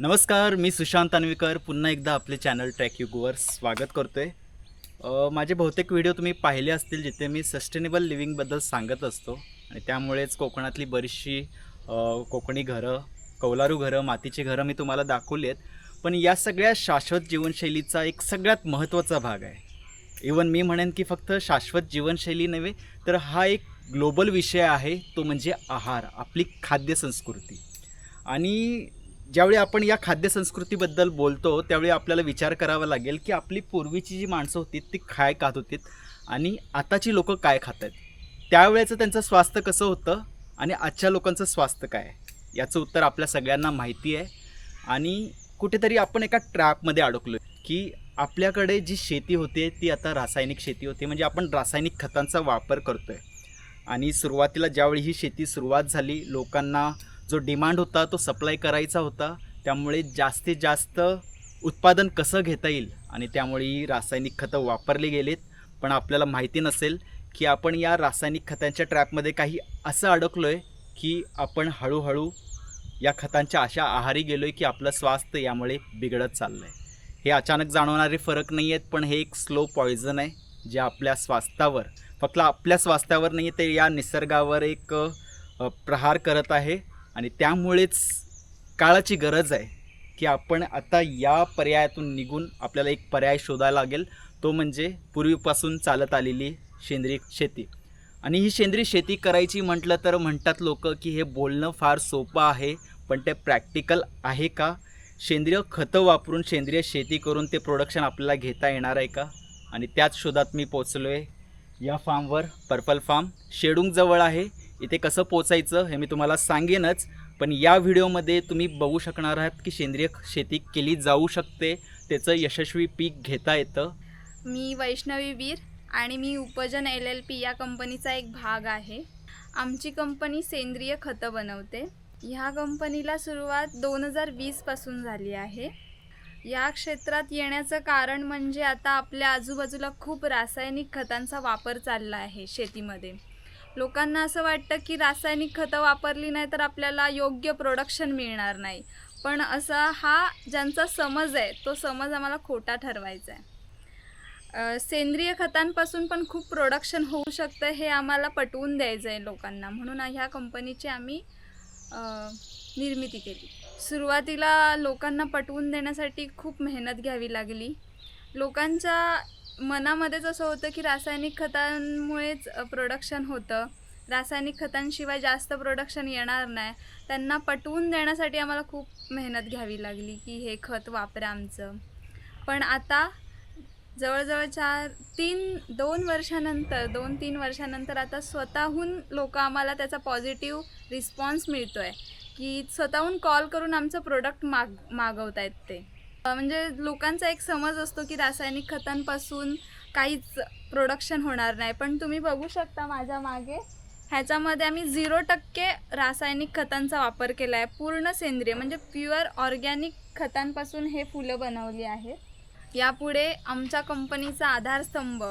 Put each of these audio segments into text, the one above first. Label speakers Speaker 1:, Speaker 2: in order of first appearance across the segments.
Speaker 1: नमस्कार मी सुशांत अनविकर. पुन्हा एकदा आपले चॅनल ट्रॅक युगवर स्वागत करतो आहे माझे बहुतेक व्हिडिओ तुम्ही पाहिले असतील जिथे मी सस्टेनेबल लिव्हिंगबद्दल सांगत असतो. आणि त्यामुळेच कोकणातली बरीचशी कोकणी घरं कौलारू घरं मातीची घरं मी तुम्हाला दाखवली आहेत. पण या सगळ्या शाश्वत जीवनशैलीचा एक सगळ्यात महत्त्वाचा भाग आहे. इवन मी म्हणेन की फक्त शाश्वत जीवनशैली नव्हे तर हा एक ग्लोबल विषय आहे तो म्हणजे आहार आपली खाद्य संस्कृती. आणि ज्यावेळी आपण या खाद्यसंस्कृतीबद्दल बोलतो त्यावेळी आपल्याला विचार करावा लागेल की आपली पूर्वीची जी माणसं होती ती काय खात होतीत आणि आताची लोकं काय खात आहेत त्यावेळेचं त्यांचं स्वास्थ्य कसं होतं आणि आजच्या लोकांचं स्वास्थ्य काय आहे? याचं उत्तर आपल्या सगळ्यांना माहिती आहे. आणि कुठेतरी आपण एका ट्रॅपमध्ये अडकलो की आपल्याकडे जी शेती होते ती आता रासायनिक शेती होते. म्हणजे आपण रासायनिक खतांचा वापर करतो आहे आणि सुरुवातीला ज्यावेळी ही शेती सुरुवात झाली लोकांना जो डिमांड होता तो सप्लाय करायचा होता त्यामुळे जास्तीत जास्त उत्पादन कसं घेता येईल आणि त्यामुळे ही रासायनिक खतं वापरली गेलीत. पण आपल्याला माहिती नसेल की आपण या रासायनिक खतांच्या ट्रॅपमध्ये काही असं अडकलो आहे की आपण हळूहळू या खतांच्या अशा आहारी गेलो आहे की आपलं स्वास्थ्य यामुळे बिघडत चाललं आहे हे अचानक जाणवणारे फरक नाही आहेत पण हे एक स्लो पॉयझन आहे जे आपल्या स्वास्थ्यावर फक्त आपल्या स्वास्थ्यावर नाही ते या निसर्गावर एक प्रहार करत आहे. आणि त्यामुळेच काळाची गरज आहे की आपण आता या पर्यायातून निघून आपल्याला एक पर्याय शोधायला लागेल. तो म्हणजे पूर्वीपासून चालत आलेली सेंद्रिय शेती. आणि ही सेंद्रिय शेती करायची म्हटलं तर म्हणतात लोक की हे बोलणं फार सोपं आहे पण ते प्रॅक्टिकल आहे का? सेंद्रिय खतं वापरून सेंद्रिय शेती करून ते प्रोडक्शन आपल्याला घेता येणार आहे का? आणि त्याच शोधात मी पोचलो आहे या फार्मवर पर्पल फार्म शेडुंगजवळ आहे. इथे कसं पोचायचं हे मी तुम्हाला सांगेनच पण या व्हिडिओमध्ये तुम्ही बघू शकणार आहात की सेंद्रिय शेती केली जाऊ शकते त्याचं यशस्वी पीक घेता येतं.
Speaker 2: मी वैष्णवी वीर आणि मी उपजन एल एल पी या कंपनीचा एक भाग आहे. आमची कंपनी सेंद्रिय खतं बनवते. ह्या कंपनीला सुरुवात दोन हजार वीसपासून झाली आहे. या क्षेत्रात येण्याचं कारण म्हणजे आता आपल्या आजूबाजूला खूप रासायनिक खतांचा वापर चालला आहे शेतीमध्ये. लोकांना असं वाटतं की रासायनिक खतं वापरली नाही तर आपल्याला योग्य प्रोडक्शन मिळणार नाही. पण असा हा ज्यांचा समज आहे तो समज आम्हाला खोटा ठरवायचा आहे. सेंद्रिय खतांपासून पण खूप प्रोडक्शन होऊ शकतं हे आम्हाला पटवून द्यायचं आहे लोकांना. म्हणून ह्या कंपनीची आम्ही निर्मिती केली. सुरुवातीला लोकांना पटवून देण्यासाठी खूप मेहनत घ्यावी लागली. लोकांच्या मनामध्येच असं होतं की रासायनिक खतांमुळेच प्रोडक्शन होतं. रासायनिक खतांशिवाय जास्त प्रोडक्शन येणार नाही. त्यांना पटवून देण्यासाठी आम्हाला खूप मेहनत घ्यावी लागली की हे खत वापरा आमचं. पण आता जवळजवळ चार तीन दोन वर्षानंतर दोन तीन वर्षानंतर आता स्वतःहून लोक आम्हाला त्याचा पॉझिटिव्ह रिस्पॉन्स मिळतो आहे की स्वतःहून कॉल करून आमचं प्रोडक्ट माग मागवत आहेत ते. म्हणजे लोकांचा एक समज असतो की रासायनिक खतांपासून काहीच प्रोडक्शन होणार नाही. पण तुम्ही बघू शकता माझ्या मागे ह्याच्यामध्ये आम्ही झिरो टक्के रासायनिक खतांचा वापर केला आहे. पूर्ण सेंद्रिय म्हणजे प्युअर ऑर्गॅनिक खतांपासून हे फुलं बनवली आहेत. यापुढे आमच्या कंपनीचा आधारस्तंभ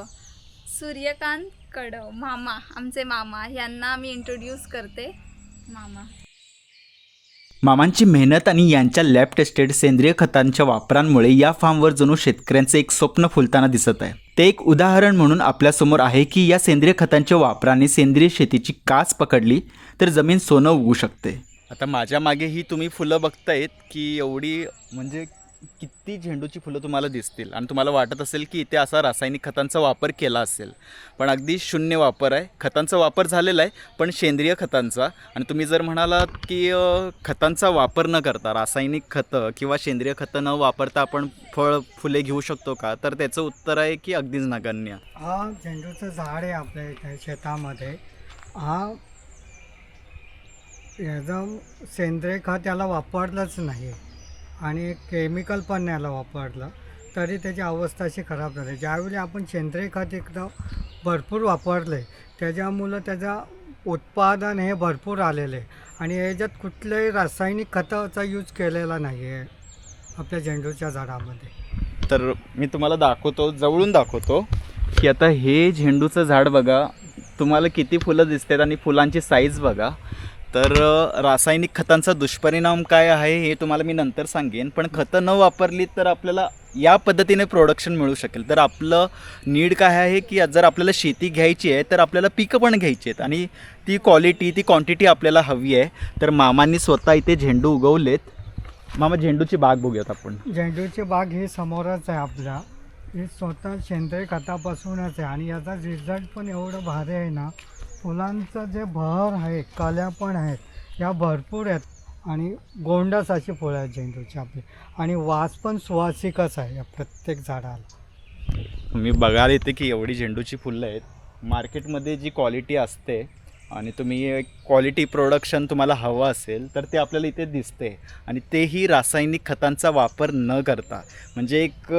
Speaker 2: सूर्यकांत कडव मामा आमचे मामा यांना मी इंट्रोड्यूस करते. मामा.
Speaker 1: मामांची मेहनत आणि यांच्या लॅब टेस्टेड सेंद्रिय खतांच्या वापरांमुळे या फार्मवर जणू शेतकऱ्यांचं एक स्वप्न फुलताना दिसत आहे. ते एक उदाहरण म्हणून आपल्यासमोर आहे की या सेंद्रिय खतांच्या वापराने सेंद्रिय शेतीची कास पकडली तर जमीन सोनं उगू शकते. आता माझ्या मागे ही तुम्ही फुलं बघतायत की एवढी म्हणजे किती झेंडूची फुलं तुम्हाला दिसतील? आणि तुम्हाला वाटत असेल की इथे असा रासायनिक खतांचा वापर केला असेल. पण अगदी शून्य वापर आहे. खतांचा वापर झालेला आहे पण सेंद्रिय खतांचा. आणि तुम्ही जर म्हणालात की खतांचा वापर न करता रासायनिक खतं किंवा सेंद्रिय खतं न वापरता आपण फळ फुले घेऊ शकतो का? तर त्याचं उत्तर आहे की अगदीच नगण्य.
Speaker 3: हा झेंडूचं झाड आहे आपल्या इथे शेतामध्ये. हा एकदम सेंद्रिय खत याला वापरलंच नाही. आणि केमिकल पण याला वापरलं तरी त्याची अवस्था अशी खराब झाली. ज्यावेळी आपण सेंद्रिय खत एकदम भरपूर वापरले त्याच्यामुळं त्याचं उत्पादन हे भरपूर आलेलं आहे आणि याच्यात कुठल्याही रासायनिक खताचा यूज केलेला नाही आहे आपल्या झेंडूच्या झाडामध्ये.
Speaker 1: तर मी तुम्हाला दाखवतो जवळून दाखवतो की आता हे झेंडूचं झाड बघा तुम्हाला किती फुलं दिसतात आणि फुलांची साईज बघा. तर रासायनिक खतांचा दुष्परिणाम काय आहे हे तुम्हाला मी नंतर सांगेन. पण खतं न वापरली तर आपल्याला या पद्धतीने प्रोडक्शन मिळू शकेल. तर आपलं नीड काय आहे की जर आपल्याला शेती घ्यायची आहे तर आपल्याला पिकं पण घ्यायची आहेत. आणि ती क्वालिटी ती क्वांटिटी आपल्याला हवी आहे. तर मामांनी स्वतः इथे झेंडू उगवलेत. मामा झेंडूची बाग बघूयात आपण.
Speaker 3: झेंडूची बाग हे समोरच आहे आपल्या. हे स्वतः सेंद्रिय खतापासूनच आहे. आणि याचा रिझल्ट पण एवढं भारी आहे ना फुलांचं जे बहर आहे कल्या पण आहेत या भरपूर आहेत. आणि गोंडस अशी फुलं आहेत झेंडूची आपली. आणि वास पण सुवासिकच आहे या प्रत्येक झाडाला.
Speaker 1: मी बघायला येते की एवढी झेंडूची फुलं आहेत. मार्केटमध्ये जी क्वालिटी असते आणि तुम्ही क्वालिटी प्रोडक्शन तुम्हाला हवं असेल तर ते आपल्याला इथे दिसते. आणि तेही रासायनिक खतांचा वापर न करता. म्हणजे एक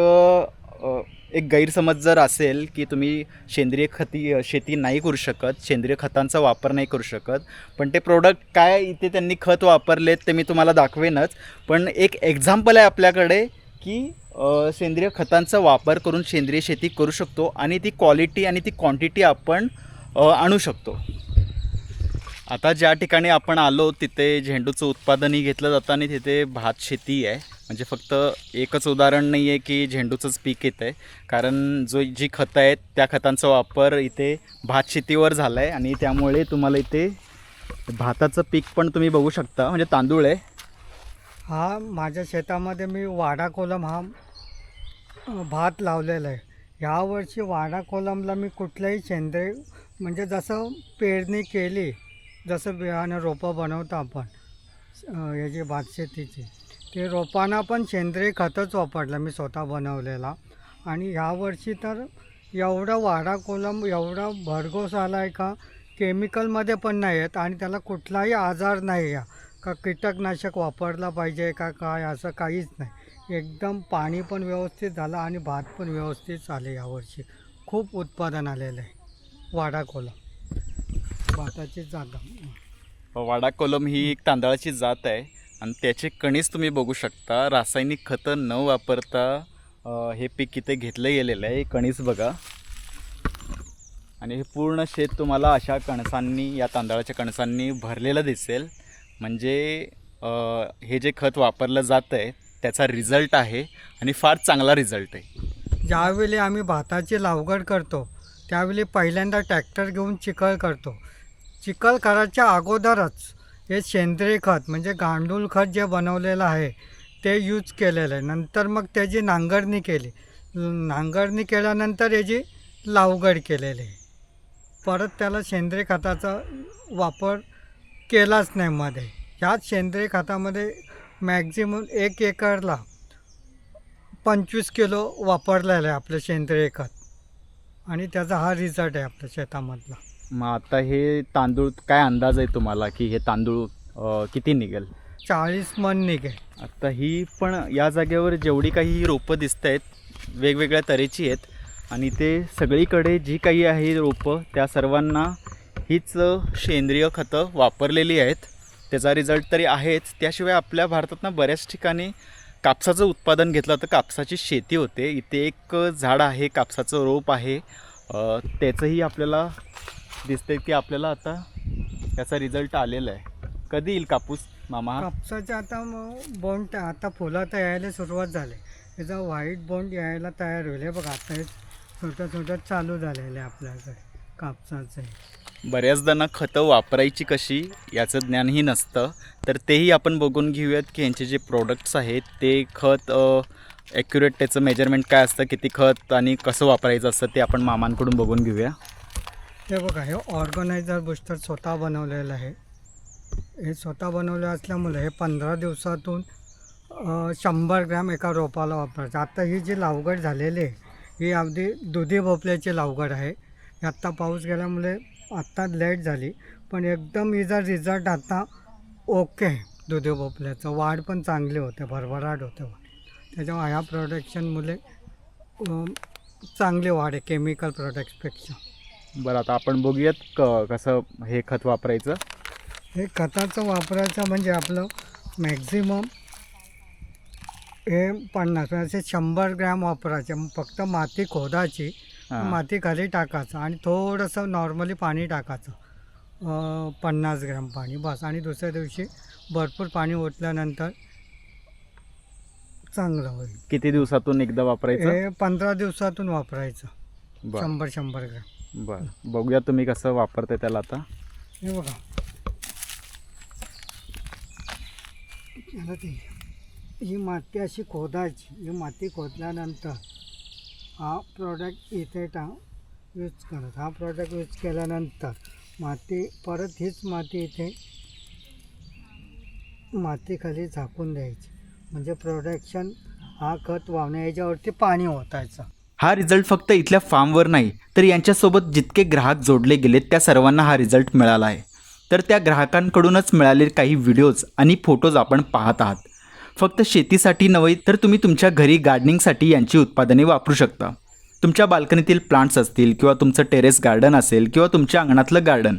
Speaker 1: एक गैरसमज जर असेल की तुम्ही सेंद्रिय खती शेती नाही करू शकत सेंद्रिय खतांचा वापर नाही करू शकत पण ते प्रोडक्ट काय इथे त्यांनी खत वापरलेत ते मी तुम्हाला दाखवेनच. पण एक एक्झाम्पल आहे आपल्याकडे की सेंद्रिय खतांचा वापर करून सेंद्रिय शेती करू शकतो आणि ती क्वालिटी आणि ती क्वांटिटी आपण आणू शकतो. आता ज्या ठिकाणी आपण आलो तिथे झेंडूचं उत्पादनही घेतलं जातं आणि तिथे भात शेती आहे. म्हणजे फक्त एकच उदाहरण नाही आहे की झेंडूचंच पीक येतं आहे. कारण जो जी खतं आहेत त्या खतांचा वापर इथे भात शेतीवर झाला आहे आणि त्यामुळे तुम्हाला इथे भाताचं पीक पण तुम्ही बघू शकता. म्हणजे तांदूळ आहे.
Speaker 3: हा माझ्या शेतामध्ये मी वाडा कोलम हा भात लावलेला आहे. यावर्षी वाडा कोलमला मी कुठल्याही सेंद्रिय म्हणजे जसं पेरणी केली जसं बियाणं रोपं बनवतो आपण याची भात शेतीची ते रोपांना पण सेंद्रिय खतच वापरलं मी स्वतः बनवलेला. आणि ह्यावर्षी तर एवढा वाडा कोलम एवढा भरघोस आला आहे का केमिकलमध्ये पण नाही आहेत आणि त्याला कुठलाही आजार नाही या का कीटकनाशक वापरला पाहिजे का काय असं काहीच नाही. एकदम पाणी पण व्यवस्थित झालं आणि भात पण व्यवस्थित झाले यावर्षी खूप उत्पादन आलेलं आहे वाडा कोलम. भाताची जागा.
Speaker 1: वाडा कोलम ही एक तांदळाची जात आहे. आणि त्याचे कणीस तुम्ही बघू शकता. रासायनिक खतं न वापरता हे पीक इथे घेतलं गेलेलं आहे. हे कणीस बघा. आणि हे पूर्ण शेत तुम्हाला अशा कणसांनी या तांदळाच्या कणसांनी भरलेलं दिसेल. म्हणजे हे जे खत वापरलं जातं आहे त्याचा रिझल्ट आहे आणि फार चांगला रिझल्ट आहे.
Speaker 3: ज्यावेळी आम्ही भाताची लागवड करतो त्यावेळी पहिल्यांदा ट्रॅक्टर घेऊन चिखल करतो. चिखल करायच्या अगोदरच हे सेंद्रिय खत म्हणजे गांडूळ खत जे बनवलेलं आहे ते यूज केलेलं आहे. नंतर मग त्याची नांगरणी केली. नांगरणी केल्यानंतर याची लागवड केलेली आहे. परत त्याला सेंद्रिय खताचा वापर केलाच नाही मध्ये. ह्याच सेंद्रिय खतामध्ये मॅक्झिमम एक एकरला पंचवीस किलो वापरलेलं आहे आपलं सेंद्रिय खत. आणि त्याचा हा रिझल्ट आहे आपल्या शेतामधला.
Speaker 1: मग आता हे तांदूळ काय अंदाज आहे तुम्हाला की हे तांदूळ अ, किती निघेल?
Speaker 3: चाळीस मन निघेल.
Speaker 1: आता ही पण या जागेवर जेवढी काही ही रोपं दिसत आहेत वेगवेगळ्या तऱ्हेची आहेत आणि ते सगळीकडे जी काही आहे रोपं त्या सर्वांना हीच सेंद्रिय खतं वापरलेली आहेत. त्याचा रिझल्ट तरी आहेच. त्याशिवाय आपल्या भारतातनं बऱ्याच ठिकाणी कापसाचं उत्पादन घेतलं तर कापसाची शेती होते. इथे एक झाड आहे कापसाचं रोप आहे. अ, त्याचंही आपल्याला दिसतंय की आपल्याला आता त्याचा रिझल्ट आलेला आहे. कधी येईल कापूस मामा?
Speaker 3: कापसाचे आता मग बोंड आता फुलं तर यायला सुरुवात झाली. त्याचा व्हाईट बोंड यायला तयार होईल. हे बघा आता हे छोटं छोटं चालू झालेलं आहे आपल्याकडे कापसाचं.
Speaker 1: बऱ्याच जणांना खतं वापरायची कशी याचं ज्ञानही नसतं. तर तेही आपण बघून घेऊयात की यांचे जे प्रोडक्ट्स आहेत ते खत ॲक्युरेट त्याचं मेजरमेंट काय असतं किती खत आणि कसं वापरायचं असतं ते आपण मामांकडून बघून घेऊया.
Speaker 3: हे बघा हे ऑर्गनायझर बुस्टर स्वतः बनवलेलं आहे. हे स्वतः बनवलं असल्यामुळे हे पंधरा दिवसातून शंभर ग्रॅम एका रोपाला वापरायचं. आता ही जी लावगड झालेली आहे ही अगदी दुधी भोपल्याची लागवड आहे. आत्ता पाऊस गेल्यामुळे आत्ता लेट झाली पण एकदम हिचा रिझल्ट आता ओके दुधी भोपल्याचं वाढ पण चांगली होते भरभराट होते. त्याच्यामुळे ह्या प्रोडक्शनमुळे चांगली वाढ आहे केमिकल प्रोडक्टपेक्षा
Speaker 1: बरं आता आपण बघूयात क कसं हे खत वापरायचं.
Speaker 3: हे खताचं वापरायचं म्हणजे आपलं मॅक्झिमम हे पन्नास असे शंभर ग्रॅम वापरायचे. फक्त माती खोदायची. माती खाली टाकायचं आणि थोडंसं नॉर्मली पाणी टाकायचं. पन्नास ग्रॅम पाणी बस. आणि दुसऱ्या दिवशी भरपूर पाणी ओतल्यानंतर चांगलं होईल.
Speaker 1: किती दिवसातून एकदा वापरायचं?
Speaker 3: हे पंधरा दिवसातून वापरायचं. शंभर शंभर ग्रॅम.
Speaker 1: बर. बघूया तुम्ही कसं वापरताय त्याला आता.
Speaker 3: हे बघा. आता ही माती अशी खोदायची. ही माती खोदल्यानंतर हा प्रॉडक्ट इथे टा यूज करत. हा प्रॉडक्ट यूज केल्यानंतर माती परत हीच माती इथे मातीखाली झाकून द्यायची. म्हणजे प्रोडक्शन हा खत वाहण्या याच्यावरती पाणी ओतायचं.
Speaker 1: हा रिझल्ट फक्त इथल्या फार्मवर नाही तर यांच्यासोबत जितके ग्राहक जोडले गेलेत त्या सर्वांना हा रिझल्ट मिळाला आहे. तर त्या ग्राहकांकडूनच मिळालेले काही व्हिडिओज आणि फोटोज आपण पाहत आहात. फक्त शेतीसाठी नव्हे तर तुम्ही तुमच्या घरी गार्डनिंगसाठी यांची उत्पादने वापरू शकता. तुमच्या बाल्कनीतील प्लांट्स असतील किंवा तुमचं टेरेस गार्डन असेल किंवा तुमच्या अंगणातलं गार्डन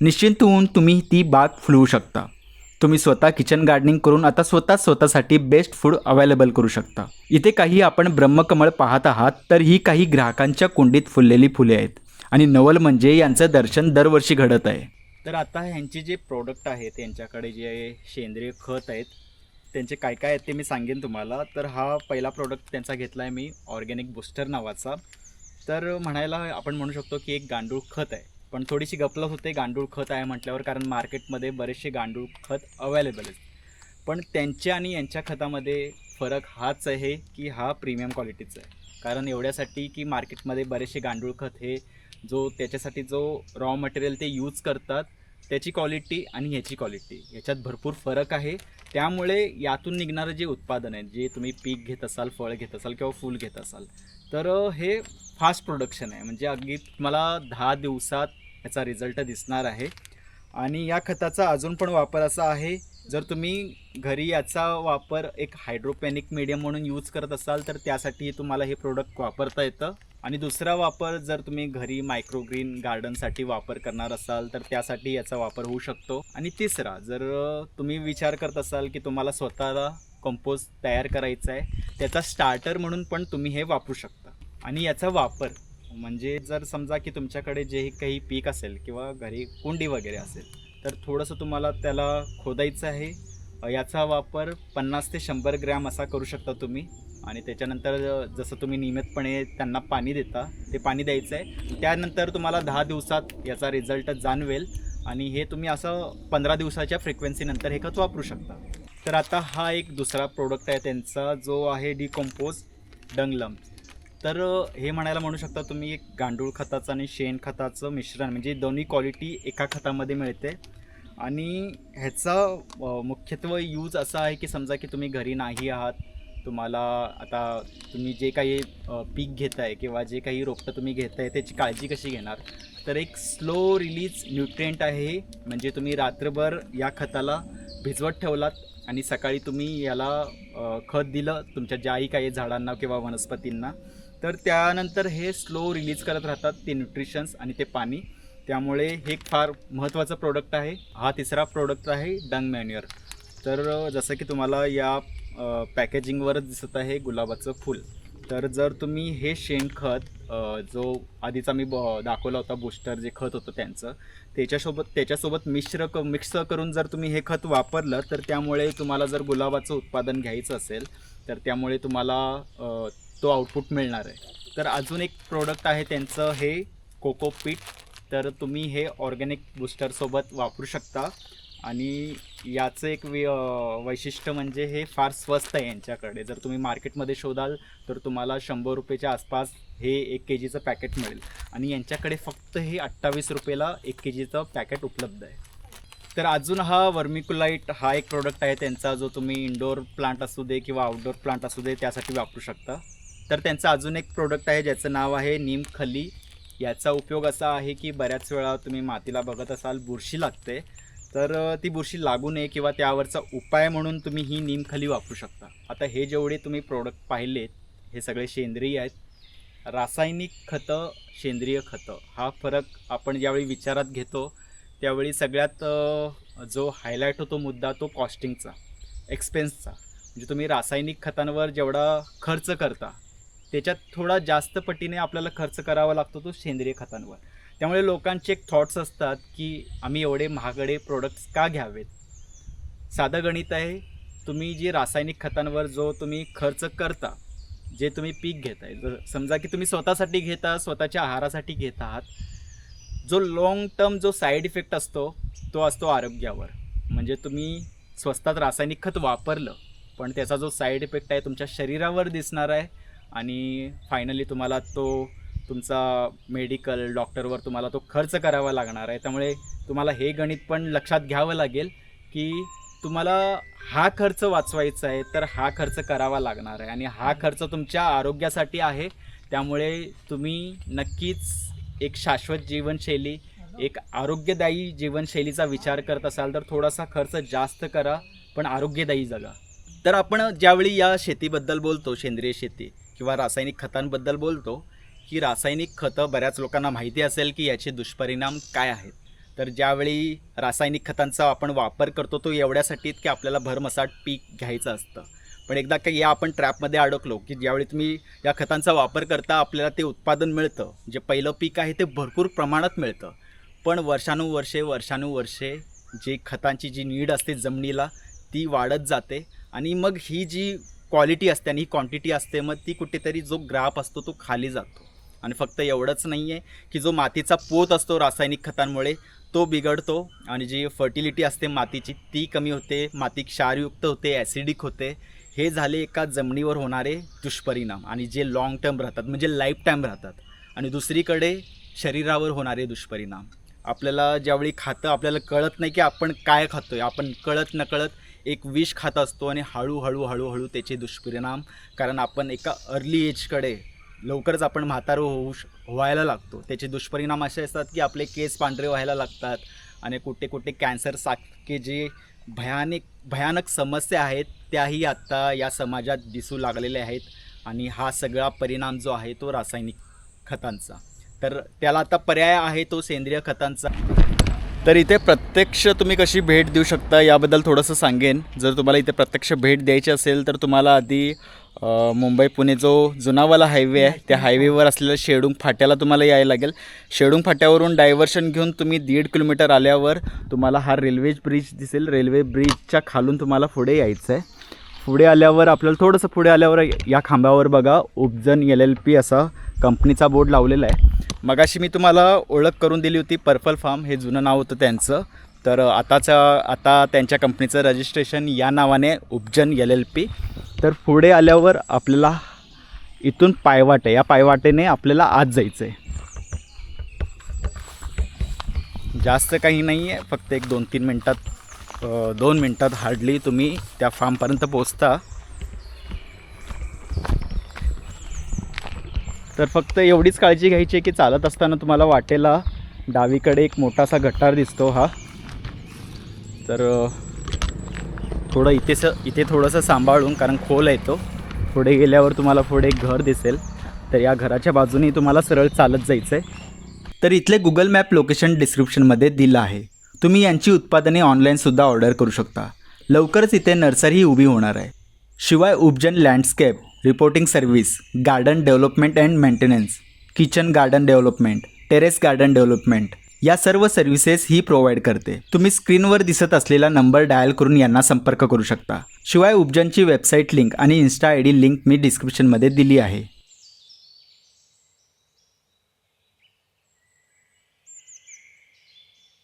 Speaker 1: निश्चिंत होऊन तुम्ही ती बाग फुलवू शकता. तुम्ही स्वतः किचन गार्डनिंग करून आता स्वतः स्वतःसाठी बेस्ट फूड अवेलेबल करू शकता. इथे काही आपण ब्रह्मकमळ पाहत आहात तर ही काही ग्राहकांच्या कुंडीत फुललेली फुले आहेत. आणि नवल म्हणजे यांचं दर्शन दरवर्षी घडत आहे. तर आता ह्यांचे जे प्रोडक्ट आहेत यांच्याकडे जे सेंद्रिय खत आहेत त्यांचे काय काय आहेत ते मी सांगेन तुम्हाला. तर हा पहिला प्रोडक्ट त्यांचा घेतला आहे मी ऑर्गॅनिक बुस्टर नावाचा. तर म्हणायला आपण म्हणू शकतो की एक गांडूळ खत आहे. पण थोडीशी गपलत होते. गांडूळ खत आहे म्हटल्यावर कारण मार्केटमध्ये बरेचसे गांडूळ खत अवेलेबल आहेत. पण त्यांच्या आणि यांच्या खतामध्ये फरक हाच आहे की हा प्रीमियम क्वालिटीचा आहे. कारण एवढ्यासाठी की मार्केटमध्ये बरेचसे गांडूळ खत हे जो त्याच्यासाठी जो रॉ मटेरियल ते यूज करतात त्याची क्वालिटी आणि ह्याची क्वालिटी याच्यात भरपूर फरक आहे. त्यामुळे यातून निघणारं जे उत्पादन आहे जे तुम्ही पीक घेत असाल फळ घेत असाल किंवा फूल घेत असाल तर हे फास्ट प्रोडक्शन आहे. म्हणजे अगदी तुम्हाला दहा दिवसात याचा रिझल्ट दिसणार आहे. आणि या खताचा अजून पण वापर असा आहे जर तुम्ही घरी याचा वापर एक हायड्रोपॅनिक मीडियम म्हणून यूज करत असाल तर त्यासाठी तुम्हाला हे प्रोडक्ट वापरता येतं. आणि दुसरा वापर जर तुम्ही घरी मायक्रोग्रीन गार्डनसाठी वापर करणार असाल तर त्यासाठी याचा वापर होऊ शकतो. आणि तिसरा जर तुम्ही विचार करत असाल की तुम्हाला स्वतःला कंपोज तयार करायचा आहे त्याचा स्टार्टर म्हणून पण तुम्ही हे वापरू शकता. आणि याचा वापर म्हणजे जर समजा की तुमच्याकडे जे काही पीक असेल किंवा घरी कुंडी वगैरे असेल तर थोडंसं तुम्हाला त्याला खोदायचं आहे. याचा वापर पन्नास ते शंभर ग्रॅम असा करू शकता तुम्ही. आणि त्याच्यानंतर जसं तुम्ही नियमितपणे त्यांना पाणी देता ते पाणी द्यायचं आहे. त्यानंतर तुम्हाला दहा दिवसात याचा रिझल्ट जाणवेल. आणि हे तुम्ही असं पंधरा दिवसाच्या फ्रिक्वेन्सीनंतर हे खत वापरू शकता. तर आता हा एक दुसरा प्रोडक्ट आहे त्यांचा जो आहे डिकम्पोज डंगलम तर हे म्हणायला म्हणू शकता तुम्ही एक गांडूळ खताचं आणि शेण खताचं मिश्रण म्हणजे दोन्ही क्वालिटी एका खतामध्ये मिळते. आणि ह्याचा मुख्यत्व मुख्यत्वे यूज असा आहे की समजा की तुम्ही घरी नाही आहात तुम्हाला आता तुम्ही जे काही पीक पीक घेताय किंवा जे काही रोपटं तुम्ही घेताय त्याची काळजी कशी घेणार? तर एक स्लो रिलीज न्यूट्रिएंट आहे म्हणजे तुम्ही रात्रभर या खताला भिजवत ठेवलात आणि सकाळी तुम्ही याला खत दिलं तुमच्या ज्याही काही झाडांना किंवा वनस्पतींना. तर त्यानंतर हे स्लो रिलीज करत राहतात ते न्यूट्रिशन्स आणि ते पाणी. त्यामुळे हे एक फार महत्त्वाचं प्रोडक्ट आहे. हा तिसरा प्रोडक्ट आहे डंग मॅन्युअर तर जसं की तुम्हाला या पॅकेजिंगवरच दिसत आहे गुलाबाचं फूल. तर जर तुम्ही हे शेणखत जो आधीचा मी ब दाखवला होता बूस्टर जे खत होतं त्यांचं त्याच्यासोबत त्याच्यासोबत मिश्र क मिक्स करून जर तुम्ही हे खत वापरलं तर त्यामुळे तुम्हाला जर गुलाबाचं उत्पादन घ्यायचं असेल तर त्यामुळे तुम्हाला तो आउटपुट मिळणार आहे. तर अजून एक प्रोडक्ट आहे त्यांचं हे कोकोपीट तर तुम्ही हे ऑर्गॅनिक बूस्टरसोबत वापरू शकता. आणि याचं एक वि वैशिष्ट्य म्हणजे हे फार स्वस्त आहे यांच्याकडे. जर तुम्ही मार्केटमध्ये शोधाल तर तुम्हाला शंभर रुपयेच्या आसपास हे एक के जीचं पॅकेट मिळेल. आणि यांच्याकडे फक्त हे अठ्ठावीस रुपयेला एक के जीचं पॅकेट उपलब्ध आहे. तर अजून हा वर्मिकुलाईट हा एक प्रोडक्ट आहे त्यांचा जो तुम्ही इंडोर प्लांट असू दे किंवा आउटडोर प्लांट असू दे त्यासाठी वापरू शकता. तर त्यांचं अजून एक प्रोडक्ट आहे ज्याचं नाव आहे नीमखली याचा उपयोग असा आहे की बऱ्याच वेळा तुम्ही मातीला बघत असाल बुरशी लागते. तर ती बुरशी लागू नये किंवा त्यावरचा उपाय म्हणून तुम्ही ही नीमखली वापरू शकता. आता हे जेवढे तुम्ही प्रोडक्ट पाहिलेत हे सगळे सेंद्रिय आहेत. रासायनिक खतं सेंद्रिय खतं हा फरक आपण ज्यावेळी विचारात घेतो त्यावेळी सगळ्यात जो हायलाईट होतो मुद्दा तो कॉस्टिंगचा एक्सपेन्सचा म्हणजे तुम्ही रासायनिक खतांवर जेवढा खर्च करता त्याच्यात थोडा जास्त पटीने आपल्याला खर्च करावा लागतो तो सेंद्रिय खतांवर. त्यामुळे लोकांचे एक थॉट्स असतात की आम्ही एवढे महागडे प्रोडक्ट्स का घ्यावेत? साधं गणित आहे तुम्ही जी रासायनिक खतांवर जो तुम्ही खर्च करता जे तुम्ही पीक घेताय जर समजा की तुम्ही स्वतःसाठी घेता स्वतःच्या आहारासाठी घेत आहात जो लाँग टर्म जो साईड इफेक्ट असतो तो असतो आरोग्यावर. म्हणजे तुम्ही स्वस्तात रासायनिक खत वापरलं पण त्याचा जो साईड इफेक्ट आहे तुमच्या शरीरावर दिसणार आहे आणि फायनली तुम्हाला तो तुमचा मेडिकल डॉक्टरवर तुम्हाला तो खर्च करावा लागणार आहे. त्यामुळे तुम्हाला हे गणित पण लक्षात घ्यावं लागेल की तुम्हाला हा खर्च वाचवायचा आहे तर हा खर्च करावा लागणार आहे. आणि हा खर्च तुमच्या आरोग्यासाठी आहे. त्यामुळे तुम्ही नक्कीच एक शाश्वत जीवनशैली एक आरोग्यदायी जीवनशैलीचा विचार करत असाल तर थोडासा खर्च जास्त करा पण आरोग्यदायी जगा. तर आपण ज्यावेळी या शेतीबद्दल बोलतो सेंद्रिय शेती किंवा रासायनिक खतांबद्दल बोलतो की रासायनिक खतं बऱ्याच लोकांना माहिती असेल की याचे दुष्परिणाम काय आहेत. तर ज्यावेळी रासायनिक खतांचा आपण वापर करतो तो एवढ्यासाठीच की आपल्याला भरमसाठ पीक घ्यायचं असतं. पण एकदा का या आपण ट्रॅपमध्ये अडकलो की ज्यावेळी तुम्ही या खतांचा वापर करता आपल्याला ते उत्पादन मिळतं. जे पहिलं पीक आहे ते भरपूर प्रमाणात मिळतं. पण वर्षानुवर्षे वर्षानुवर्षे जी खतांची जी नीड असते जमिनीला ती वाढत जाते आणि मग ही जी क्वालिटी असते आणि ही क्वांटिटी असते मग ती कुठेतरी जो ग्राफ असतो तो खाली जातो. आणि फक्त एवढंच नाही आहे की जो मातीचा पोत असतो रासायनिक खतांमुळे तो बिघडतो आणि जी फर्टिलिटी असते मातीची ती कमी होते माती क्षारयुक्त होते ॲसिडिक होते. हे झाले एका जमिनीवर होणारे दुष्परिणाम आणि जे लाँग टर्म राहतात म्हणजे लाईफ टाईम राहतात. आणि दुसरीकडे शरीरावर होणारे दुष्परिणाम. आपल्याला ज्यावेळी खातं आपल्याला कळत नाही की आपण काय खातो आहे आपण कळत नकळत एक विष खात असतो आणि हळूहळू हळूहळू त्याचे दुष्परिणाम कारण आपण एका अर्ली एजकडे लवकरच आपण म्हातारो होऊ श व्हायला लागतो. त्याचे दुष्परिणाम असे असतात की आपले केस पांढरे व्हायला लागतात आणि कुठे कुठे कॅन्सर सारखे जे भयानक भयानक समस्या आहेत त्याही आत्ता या समाजात दिसू लागलेल्या आहेत आणि हा सगळा परिणाम जो आहे तो रासायनिक खतांचा. तर त्याला आता पर्याय आहे तो सेंद्रिय खतांचा. तर इथे प्रत्यक्ष तुम्ही कशी भेट देऊ शकता याबद्दल थोडंसं सांगेन. जर तुम्हाला इथे प्रत्यक्ष भेट द्यायची असेल तर तुम्हाला आधी मुंबई पुणे जो जुनावाला हायवे आहे त्या हायवेवर असलेल्या शेडुंग फाट्याला तुम्हाला यायला लागेल. शेडुंग फाट्यावरून डायव्हर्शन घेऊन तुम्ही दीड किलोमीटर आल्यावर तुम्हाला हा रेल्वे ब्रिज दिसेल. रेल्वे ब्रिजच्या खालून तुम्हाला पुढे यायचं आहे पुढे आल्यावर आपल्याला थोडंसं पुढे आल्यावर या खांबावर बघा उपजन एल एल पी असा कंपनीचा बोर्ड लावलेला आहे. मगाशी मी तुम्हाला ओळख करून दिली होती पर्पल फार्म हे जुनं नाव होतं त्यांचं. तर आताचं आता त्यांच्या कंपनीचं रजिस्ट्रेशन या नावाने उपजन एल एल पी. तर पुढे आल्यावर आपल्याला इथून पायवाट आहे या पायवाटेने आपल्याला आत जायचं आहे जास्त काही नाही आहे फक्त एक दोन तीन मिनटात दोन मिनटात हार्डली तुम्ही त्या फार्मपर्यंत पोचता तर फक्त एवढीच काळजी घ्यायची आहे की चालत असताना तुम्हाला वाटेला डावीकडे एक मोठासा गटार दिसतो हा. तर थोडं थोडं इथेच इथे थोडंसं सांभाळून कारण खोल आहे तो. पुढे गेल्यावर तुम्हाला पुढे एक घर दिसेल. तर या घराच्या बाजूने तुम्हाला सरळ चालत जायचं आहे तर इथले गुगल मॅप लोकेशन डिस्क्रिप्शनमध्ये दिलं आहे. तुम्ही यांची उत्पादने ऑनलाईनसुद्धा ऑर्डर करू शकता. लवकरच इथे नर्सरी उभी होणार आहे. शिवाय Upajan landscape reporting service garden development and maintenance kitchen garden development terrace garden development या सर्व सर्व्हिसेस ही प्रोव्हाइड करते. तुम्ही स्क्रीनवर दिसत असलेला नंबर डायल करून यांना संपर्क करू शकता. शिवाय उपजनची वेबसाईट लिंक आणि इन्स्टा आय डी लिंक मी डिस्क्रिप्शनमध्ये दिली आहे.